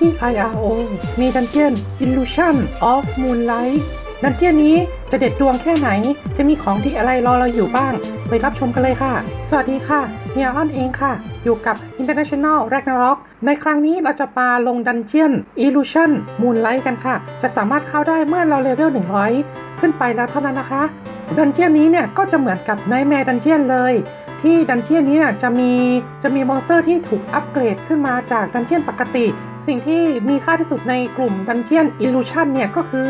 ที่ IRO มีดันเจียน Illusion of Moonlight ดันเจียนนี้จะเด็ดดวงแค่ไหน จะมีของที่อะไรรอเราอยู่บ้าง ไปรับชมกันเลยค่ะ สวัสดีค่ะเฮียอ้อนเองค่ะ อยู่กับ International Ragnarok ในครั้งนี้เราจะมาลงดันเจียน Illusion Moonlight กันค่ะ จะสามารถเข้าได้เมื่อเราเลเวล100 ขึ้นไปแล้วเท่านั้นนะคะ ดันเจียนนี้เนี่ยก็จะเหมือนกับ Nightmare Dungeon เลย ที่ดันเจียนนี้เนี่ยจะมีจะมีมอนสเตอร์ที่ถูกอัปเกรดขึ้นมาจากดันเจียนปกติ สิ่งที่มีค่าที่สุดในกลุ่มดันเจียน Illusion เนี่ยก็คือ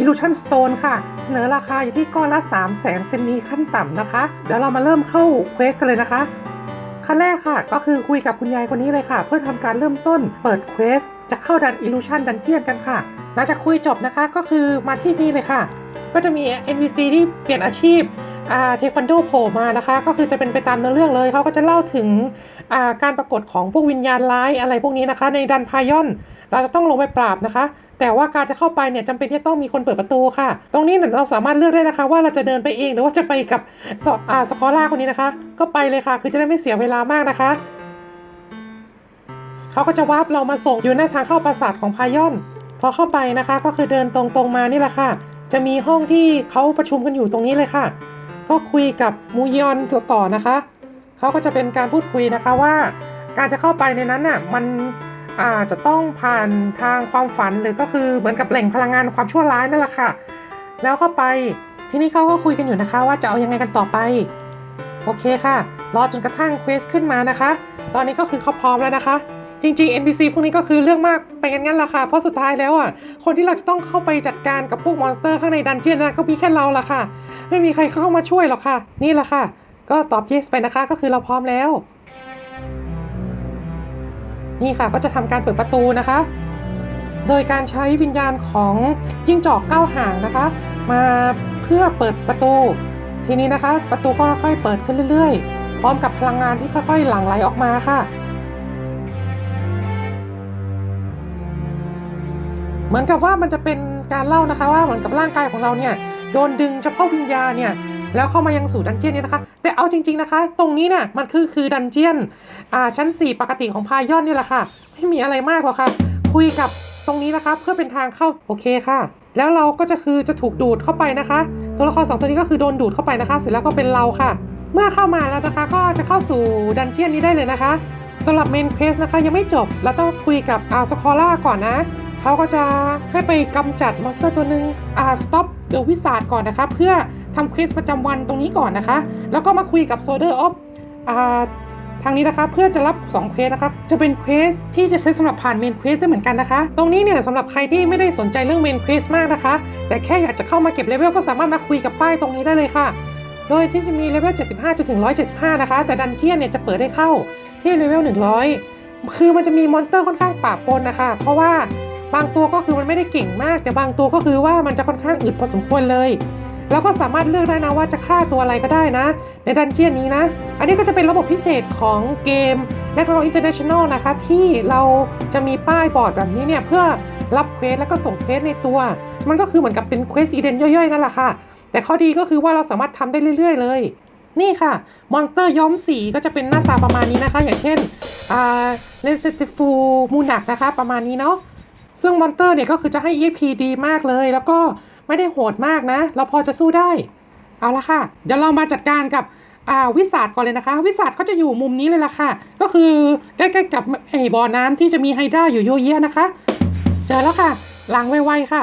Illusion Stone ค่ะ เสนอราคาอยู่ที่ก้อนละ 3 0 0แสนเซนนีขั้นต่ำนะคะ เดี๋ยวเรามาเริ่มเข้าเควสเลยนะคะขั้นแรกค่ะ ก็คือคุยกับคุณยายคนนี้เลยค่ะ เพื่อทำการเริ่มต้นเปิดเควสจะเข้าดัน Illusion Dungeon กันค่ะ หลังจากคุยจบนะคะก็คือมาที่นี่เลยค่ะ ก็จะมี NPC ที่เปลี่ยนอาชีพเทควันโดโผล่มานะคะ ก็คือจะเป็นไปตามเนื้อเรื่องเลยเขาก็จะเล่าถึงาการปรากฏของพวกวิญญาณร้ายอะไรพวกนี้นะคะ ในดันพายอน เราจะต้องลงไปปราบนะคะ แต่ว่าการจะเข้าไปเนี่ยจำเป็นที่ต้องมีคนเปิดประตูค่ะ ตรงนี้เนี่ยเราสามารถเลือกได้นะคะ ว่าเราจะเดินไปเองหรือว่าจะไปกับสอาสกอร่าคนนี้นะคะ ก็ไปเลยค่ะ คือจะได้ไม่เสียเวลามากนะคะเขาก็จะวาร์ปเรามาส่งอยู่หน้าทางเข้าปราสาทของพายอน พอเข้าไปนะคะก็คือเดินตรงๆมานี่แหละค่ะ จะมีห้องที่เขาประชุมกันอยู่ตรงนี้เลยค่ะ ก็คุยกับมูยอนต่อนะคะเขาก็จะเป็นการพูดคุยนะคะว่า การจะเข้าไปในนั้นน่ะมันอาจจะต้องผ่านทางความฝันหรือก็คือเหมือนกับแหล่งพลังงานความชั่วร้ายนั่นแหละค่ะ แล้วเข้าไปทีนี้เขาก็คุยกันอยู่นะคะ ว่าจะเอายังไงกันต่อไป โอเคค่ะ รอจนกระทั่งเควสขึ้นมานะคะ ตอนนี้ก็คือเขาพร้อมแล้วนะคะ จริงๆ NPC พวกนี้ก็คือเรื่องมากไปงั้นงั้นๆละค่ะ เพราะสุดท้ายแล้วอะ คนที่เราจะต้องเข้าไปจัดการกับพวกมอนสเตอร์ข้างในดันเจียนนะก็มีแค่เราละค่ะ ไม่มีใครเข้ามาช่วยหรอกค่ะ นี่ละค่ะ ก็ตอบ yes ไปนะคะ ก็คือเราพร้อมแล้ว นี่ค่ะก็จะทำการเปิดประตูนะคะ โดยการใช้วิญญาณของจิ้งจอกเก้าหางนะคะ มาเพื่อเปิดประตู ทีนี้นะคะ ประตูก็ค่อยๆเปิดขึ้นเรื่อยๆ พร้อมกับพลังงานที่ค่อยๆหลั่งไหลออกมาค่ะ เหมือนกับว่ามันจะเป็นการเล่านะคะว่าเหมือนกับร่างกายของเราเนี่ยโดนดึงเฉพาะวิญญาเนี่ยแล้วเข้ามายังสู่ดันเจียนเนี่ยนะคะ แต่เอาจริง ๆนะคะ ตรงนี้น่ะมันคือคือดันเจียนอ่าชั้น 4 ปกติของพายอนนี่แหละค่ะ ไม่มีอะไรมากหรอกค่ะ คุยกับตรงนี้นะคะเพื่อเป็นทางเข้าโอเคค่ะ แล้วเราก็จะคือจะถูกดูดเข้าไปนะคะ ตัวละครสองตัวนี้ก็คือโดนดูดเข้าไปนะคะ เสร็จแล้วก็เป็นเราค่ะ เมื่อเข้ามาแล้วนะคะก็จะเข้าสู่ดันเจียนนี้ได้เลยนะคะสำหรับเมนเควสนะคะยังไม่จบเราต้องคุยกับอาสคอล่าก่อนนะ เขาก็จะให้ไปกำจัดมอนสเตอร์ตัวหนึ่งอ่าสต็อปเดอะวิสาดก่อนนะคะ เพื่อทำเควสประจำวันตรงนี้ก่อนนะคะ แล้วก็มาคุยกับโซเดอร์ออฟอ่าทางนี้นะคะเพื่อจะรับ2เควสนะคะจะเป็นเควสที่จะใช้สำหรับผ่านเมนเควสได้เหมือนกันนะคะ ตรงนี้เนี่ยสำหรับใครที่ไม่ได้สนใจเรื่องเมนเควสมากนะคะ แต่แค่อยากจะเข้ามาเก็บเลเวลก็สามารถมาคุยกับป้ายตรงนี้ได้เลยค่ะ โดยที่จะมีเลเวล 75จนถึง 175 นะคะ แต่ดันเจียนเนี่ยจะเปิดให้เข้าที่เลเวล 100 คือมันจะมีมอนสเตอร์ค่อนข้างป่าปนนะคะ เพราะว่า บางตัวก็คือมันไม่ได้เก่งมาก แต่บางตัวก็คือว่ามันจะค่อนข้างอึดพอสมควรเลยแล้วก็สามารถเลือกได้นะว่าจะฆ่าตัวอะไรก็ได้นะ ในดันเจียนนี้นะ อันนี้ก็จะเป็นระบบพิเศษของเกม n e t w o International นะคะ ที่เราจะมีป้ายบอร์ดแบบนี้เนี่ยเพื่อรับเควสแล้วก็ส่งเควสในตัว มันก็คือเหมือนกับเป็นเควสอีเดนย่อยๆนั่นแหละค่ะ แต่ข้อดีก็คือว่าเราสามารถทำได้เรื่อย ๆ เลย นี่ค่ะ มอนสเตอร์ย้อมสีก็จะเป็นหน้าตาประมาณนี้นะคะ อย่างเช่นอ่าเลนเซติฟูมูนักนะคะ ประมาณนี้เนาะ ซึ่งมอนเตอร์เนี่ยก็คือจะให้ EP ดีมากเลย แล้วก็ไม่ได้โหดมากนะ เราพอจะสู้ได้ เอาละค่ะ เดี๋ยวเรามาจัดการกับอ่าวิสาดก่อนเลยนะคะ วิสาดเขาจะอยู่มุมนี้เลยล่ะค่ะ ก็คือใกล้ๆกับไอ้บ่อน้ำที่จะมีไฮด้าอยู่โยเยะนะคะ เจอแล้วค่ะหลังไวๆค่ะ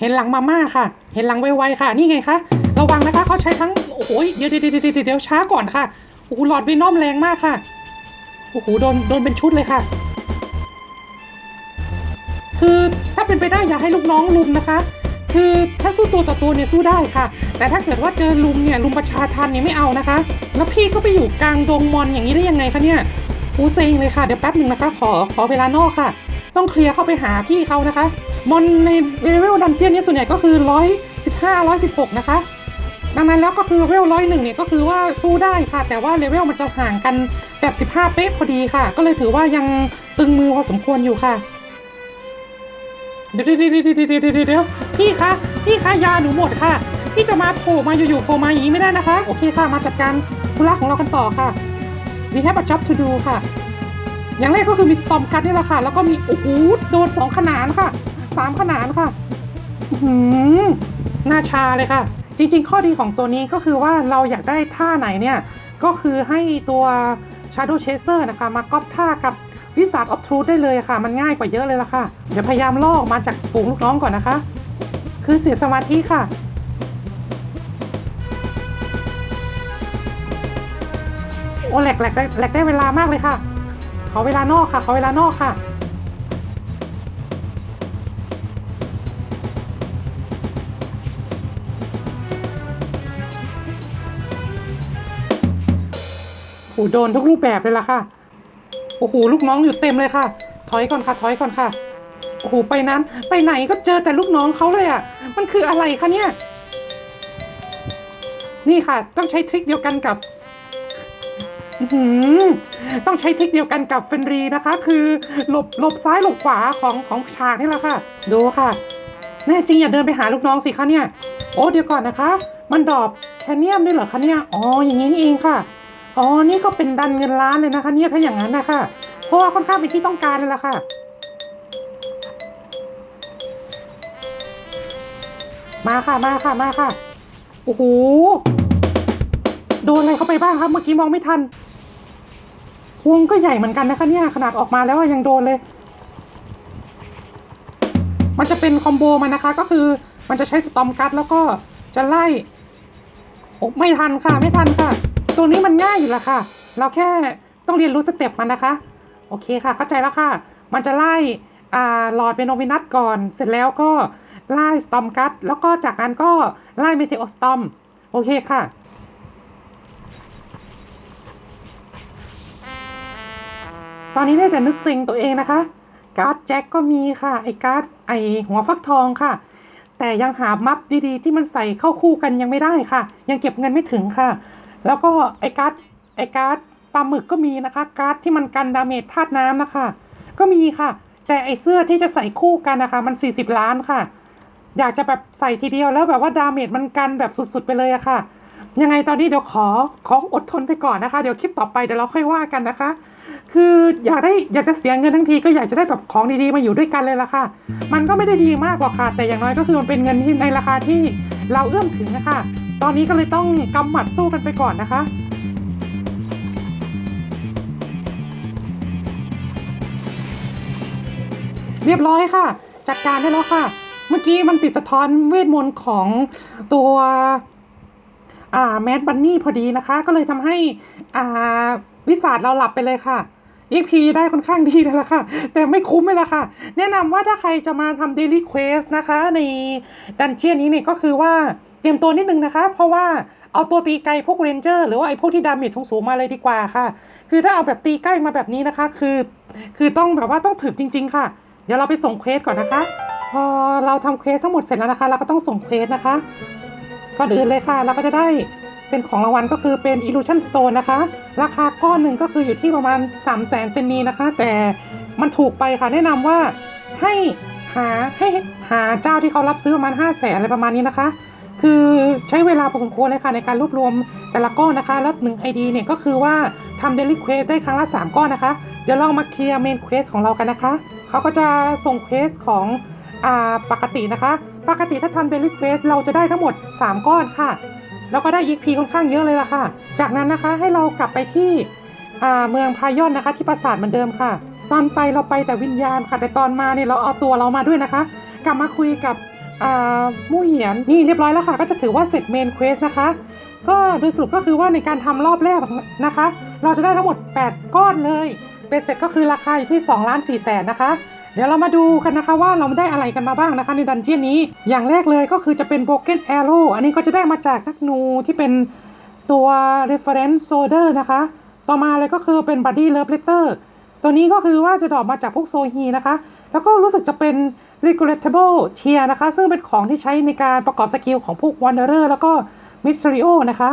เห็นหลังมาม่าค่ะ เห็นหลังไวๆค่ะ นี่ไงคะระวังนะคะเขาใช้ทั้งโอ้โหเดี๋ยวเดี๋ยวเดี๋ยวเดี๋ยวเดี๋ยวช้าก่อนค่ะโอ้โหหลอดวีนอมแรงมากค่ะโอ้โหโดนโดนเป็นชุดเลยค่ะ คือถ้าเป็นไปได้อย่าให้ลูกน้องลุมนะคะ คือถ้าสู้ตัวต่อตัวเนี่ยสู้ได้ค่ะ แต่ถ้าเกิดว่าเจอลุมเนี่ยลุมประชาทันเนี่ยไม่เอานะคะ แล้วพี่ก็ไปอยู่กลางดงมอนอย่างนี้ได้ยังไงคะเนี่ยหูเซ็งเลยค่ะเดี๋ยวแป๊บหนึ่งนะคะ ขอขอเวลานอกค่ะ ต้องเคลียร์เข้าไปหาพี่เขานะคะ มอนในเลเวลดันเจียนนี่ส่วนใหญ่ก็คือ115 116นะคะดังนั้นแล้วก็คือเลเวลร้อยหนึ่งเนี่ยก็คือว่าสู้ได้ค่ะ แต่ว่าเลเวลมันจะห่างกันแบบ 15 เป๊ะพอดีค่ะ ก็เลยถือว่ายังตึงมือพอสมควรอยู่ค่ะ เดี๋ยวเดี๋ยวเดี๋ยวเดี๋ยวเดี๋ยวพี่คะพี่คะยาหนูหมดค่ะ พี่จะมาโผล่มาอยู่ๆโผล่มาอย่างนี้ไม่ได้นะคะ โอเคค่ะมาจัดการธุระของเรากันต่อค่ะ we have a job to do ค่ะ อย่างแรกก็คือมีสตอมกัดนี่แหละค่ะ แล้วก็มีโอ้โหโดนสองขนานค่ะสามขนานค่ะหือหน้าชาเลยค่ะ จริง ๆ ข้อดีของตัวนี้ก็คือว่าเราอยากได้ท่าไหนเนี่ย ก็คือให้ตัว Shadow Chaser นะคะ มาก๊อปท่ากับ วิสา of ออฟทรูดได้เลยค่ะ มันง่ายกว่าเยอะเลยละค่ะ เดี๋ยวพยายามลอกมาจากฝูงลูกน้องก่อนนะคะ คือเสียสมาธิค่ะโอ้แหลกแหลกแหลกได้เวลามากเลยค่ะ ขอเวลานอกค่ะ ขอเวลานอกค่ะโอ้โหโดนทุกรูปแบบเลยล่ะค่ะ โอ้โหลูกน้องอยู่เต็มเลยค่ะ ถอยก่อนค่ะ ถอยก่อนค่ะ โอ้โหไปนั้น ไปไหนก็เจอแต่ลูกน้องเขาเลยอะ มันคืออะไรคะเนี่ย นี่ค่ะ ต้องใช้ทริคเดียวกันกับต้องใช้ทริคเดียวกันกับเฟนรีนะคะ คือหลบหลบซ้ายหลบขวาของของฉากนี่แหละค่ะ ดูค่ะ แน่จริงอย่าเดินไปหาลูกน้องสิคะเนี่ย โอ้เดี๋ยวก่อนนะคะ มันดรอปแคเนียมด้วยเหรอคะเนี่ย อ๋ออย่างนี้นี่เองค่ะ อ๋อ นี่ก็เป็นดันเงินล้านเลยนะคะ เนี่ยถ้าอย่างนั้นนะคะเพราะว่าค่อนข้างเป็นที่ต้องการเลยล่ะค่ะ มาค่ะมาค่ะมาค่ะโอ้โหโดนอะไรเข้าไปบ้างครับ เมื่อกี้มองไม่ทันวงก็ใหญ่เหมือนกันนะคะเนี่ยขนาดออกมาแล้วยังโดนเลย มันจะเป็นคอมโบมันนะคะ ก็คือมันจะใช้สตอมกัดแล้วก็จะไล่โอ้ไม่ทันค่ะไม่ทันค่ะ ตัวนี้มันง่ายอยู่และค่ะ เราแค่ต้องเรียนรู้สเต็ปมันนะคะ โอเคค่ะ เข้าใจแล้วค่ะ มันจะไล่หลอดเวโนวินัสก่อน เสร็จแล้วก็ไล่สตอมกัดแล้วก็จากนั้นก็ไล่เมเทโอสตอม โอเคค่ะ ตอนนี้ได้แต่นึกซิงตัวเองนะคะ การ์ดแจ็คก็มีค่ะ ไอ้การ์ดไอ้หัวฟักทองค่ะ แต่ยังหามัดดีๆ ที่มันใส่เข้าคู่กันยังไม่ได้ค่ะ ยังเก็บเงินไม่ถึงค่ะ แล้วก็ไอ้การ์ดไอ้การ์ดปลาหมึกก็มีนะคะ การ์ดที่มันกันดาเมจธาตุน้ำนะคะ ก็มีค่ะ แต่ไอ้เสื้อที่จะใส่คู่กันนะคะ มัน 40 ล้านค่ะ อยากจะแบบใส่ทีเดียวแล้วแบบว่าดาเมจมันกันแบบสุดๆไปเลยอะค่ะ ยังไงตอนนี้เดี๋ยวขอขออดทนไปก่อนนะคะ เดี๋ยวคลิปต่อไปเดี๋ยวเราค่อยว่ากันนะคะ คืออยากได้อยากจะเสียเงินทั้งทีก็อยากจะได้แบบของดีๆมาอยู่ด้วยกันเลยละค่ะ มันก็ไม่ได้ดีมากหรอกค่ะ แต่อย่างน้อยก็คือมันเป็นเงินที่ในราคาที่เราเอื้อมถึงนะคะ ตอนนี้ก็เลยต้องกำหมัดสู้กันไปก่อนนะคะเรียบร้อยค่ะ จัดการได้แล้วค่ะ เมื่อกี้มันติดสะท้อนเวทมนต์ของตัว แมดบันนี่พอดีนะคะ ก็เลยทำให้อ่าวิสาดเราหลับไปเลยค่ะ EP ได้ค่อนข้างดีเลยละค่ะ แต่ไม่คุ้มเลยละค่ะ แนะนำว่าถ้าใครจะมาทำ Daily Quest นะคะ ในดันเจียนนี้เนี่ยก็คือว่าเตรียมตัวนิดนึงนะคะ เพราะว่าเอาตัวตีไกลพวกเรนเจอร์หรือว่าไอ้พวกที่ดาเมจสูงๆมาเลยดีกว่าค่ะ คือถ้าเอาแบบตีใกล้มาแบบนี้นะคะ คือ คือต้องแบบว่าต้องถึกจริง ๆ ค่ะ เดี๋ยวเราไปส่งเควสก่อนนะคะ พอเราทำเควสทั้งหมดเสร็จแล้วนะคะ เราก็ต้องส่งเควสนะคะ ก่อนอื่นเลยค่ะเราก็จะได้เป็นของรางวัลก็คือเป็น Illusion Stone นะคะ ราคาก้อนหนึ่งก็คืออยู่ที่ประมาณ 3 0 0แสนเซนนีนะคะ แต่มันถูกไปค่ะแนะนำว่าให้หาให้หาเจ้าที่เขารับซื้อประมาณ 5 0 0แสนอะไรประมาณนี้นะคะ คือใช้เวลาพอสมควรเลยค่ะในการรวบรวมแต่ละก้อนนะคะ แล้วหนึ่ง ID เนี่ยก็คือว่าทำ Daily Quest ได้ครั้งละ 3 ก้อนนะคะ เดี๋ยวเรามาเคลียร์ Main Quest ของเรากันนะคะ เขาก็จะส่งเควสของอ่าปกตินะคะ ปกติถ้าทำ Daily Quest เราจะได้ทั้งหมด 3 ก้อนค่ะ แล้วก็ได้ EP ค่อนข้างเยอะเลยล่ะค่ะ จากนั้นนะคะให้เรากลับไปที่เมืองพายอนนะคะ ที่ปราสาทเหมือนเดิมค่ะ ตอนไปเราไปแต่วิญญาณค่ะ แต่ตอนมาเนี่ยเราเอาตัวเรามาด้วยนะคะ กลับมาคุยกับมู่เหยียนนี่เรียบร้อยแล้วค่ะ ก็จะถือว่าเสร็จเมนเควสนะคะ ก็โดยสรุปก็คือว่าในการทำรอบแรกนะคะ เราจะได้ทั้งหมด 8 ก้อนเลยเป็นเสร็จก็คือราคาอยู่ที่2ล้าน4แสนนะคะ เดี๋ยวเรามาดูกันนะคะว่าเราได้อะไรกันมาบ้างนะคะในดันเจี้ยนนี้ อย่างแรกเลยก็คือจะเป็น Broken Arrow อันนี้ก็จะได้มาจากนักนูที่เป็นตัว Reference Soldier นะคะ ต่อมาเลยก็คือเป็น Body Love Letter ตัวนี้ก็คือว่าจะดรอปมาจากพวกโซฮีนะคะ แล้วก็รู้สึกจะเป็น Regulatable Tier นะคะ ซึ่งเป็นของที่ใช้ในการประกอบสกิลของพวก Wanderer แล้วก็ Mysterio นะคะ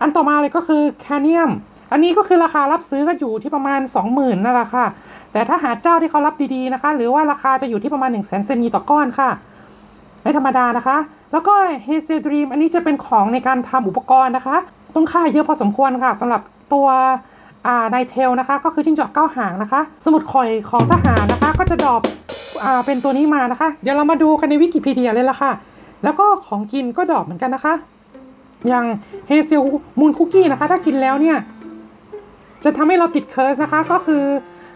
อันต่อมาเลยก็คือ Canium อันนี้ก็คือราคารับซื้อก็อยู่ที่ประมาณ 20,000นั่นแหละค่ะ แต่ถ้าหาเจ้าที่เขารับดีๆนะคะ หรือว่าราคาจะอยู่ที่ประมาณ1 0 0 0 0แสนเซนีต่อก้อนค่ะ ไม่ธรรมดานะคะ แล้วก็ h a z e l Dream อันนี้จะเป็นของในการทำอุปกรณ์นะคะ ต้องค่าเยอะพอสมควรค่ะสำหรับตัวอ่านเทลนะคะ ก็คือจิ้งจอกเก้าหางนะคะ สมุดข่อยของทหารนะคะ ก็จะดรอปอ่าเป็นตัวนี้มานะคะ เดี๋ยวเรามาดูกันในวิกิพีเดียเลยละค่ะ แล้วก็ของกินก็ดรอปเหมือนกันนะคะ อย่างเฮเซลมูนคุกกี้นะคะ ถ้ากินแล้วเนี่ย จะทำให้เราติดเคิร์สนะคะ ก็คือ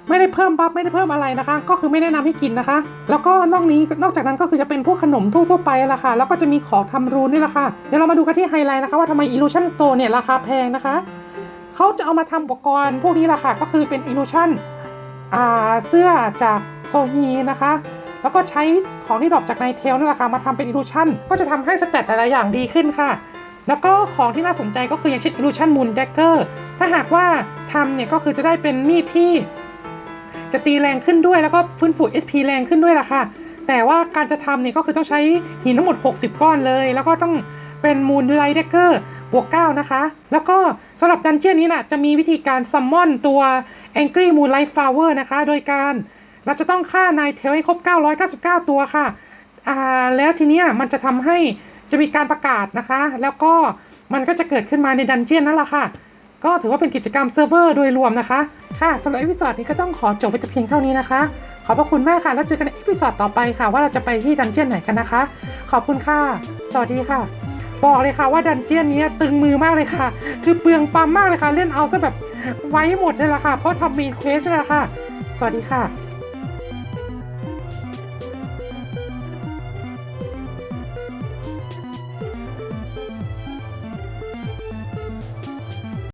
ไม่ได้เพิ่มบัฟไม่ได้เพิ่มอะไรนะคะ ก็คือไม่แนะนำให้กินนะคะ แล้วก็นอกนี้นอกจากนั้นก็คือจะเป็นพวกขนมทั่วๆไปละค่ะ แล้วก็จะมีของทำรูนนี่แหละค่ะ เดี๋ยวเรามาดูกันที่ไฮไลท์นะคะว่าทำไม Illusion Store เนี่ยราคาแพงนะคะ เขาจะเอามาทำอุปกรณ์พวกนี้ละค่ะ ก็คือเป็น Illusion อ่าเสื้อจากโซฮีนะคะแล้วก็ใช้ของที่ดรอปจากในเทลนี่แหละค่ะมาทำเป็น Illusion ก็จะทำให้สเตตหลายๆอย่างดีขึ้นค่ะ แล้วก็ของที่น่าสนใจก็คืออย่างเช่น Illusion Moon Dagger ถ้าหากว่าทำเนี่ยก็คือจะได้เป็นมีดที่ จะตีแรงขึ้นด้วยแล้วก็ฟื้นฟู SP แรงขึ้นด้วยล่ะค่ะ แต่ว่าการจะทำเนี่ยก็คือต้องใช้หินทั้งหมด 60 ก้อนเลย แล้วก็ต้องเป็นมูนไลท์เดกเกอร์บวก 9 นะคะ แล้วก็สำหรับดันเจียนนี้นะจะมีวิธีการซัมมอนตัว Angry Moonlight Flower นะคะ โดยการเราจะต้องฆ่านายเทลให้ครบ 999 ตัวค่ะ อ่า แล้วทีเนี้ยมันจะทำให้ จะมีการประกาศนะคะ แล้วก็มันก็จะเกิดขึ้นมาในดันเจียนนั่นแหละค่ะ ก็ถือว่าเป็นกิจกรรมเซิร์ฟเวอร์โดยรวมนะคะ ค่ะสำหรับเอพิ o d นี้ก็ต้องขอจบไปแต่เพียงเท่านี้นะคะ ขอบพระคุณมากค่ะ แล้วเจอกันในเอพิ o d ต่อไปค่ะ ว่าเราจะไปที่ดันเจียนไหนกันนะคะ ขอบคุณค่ะ สวัสดีค่ะ บอกเลยค่ะว่าดันเจียนนี้ตึงมือมากเลยค่ะ คือเปลืองปั๊มมากเลยค่ะ เล่นเอาซะแบบไว้หมดเลยละค่ะ เพราะทำมีเควสนี่แหละค่ะ สวัสดีค่ะ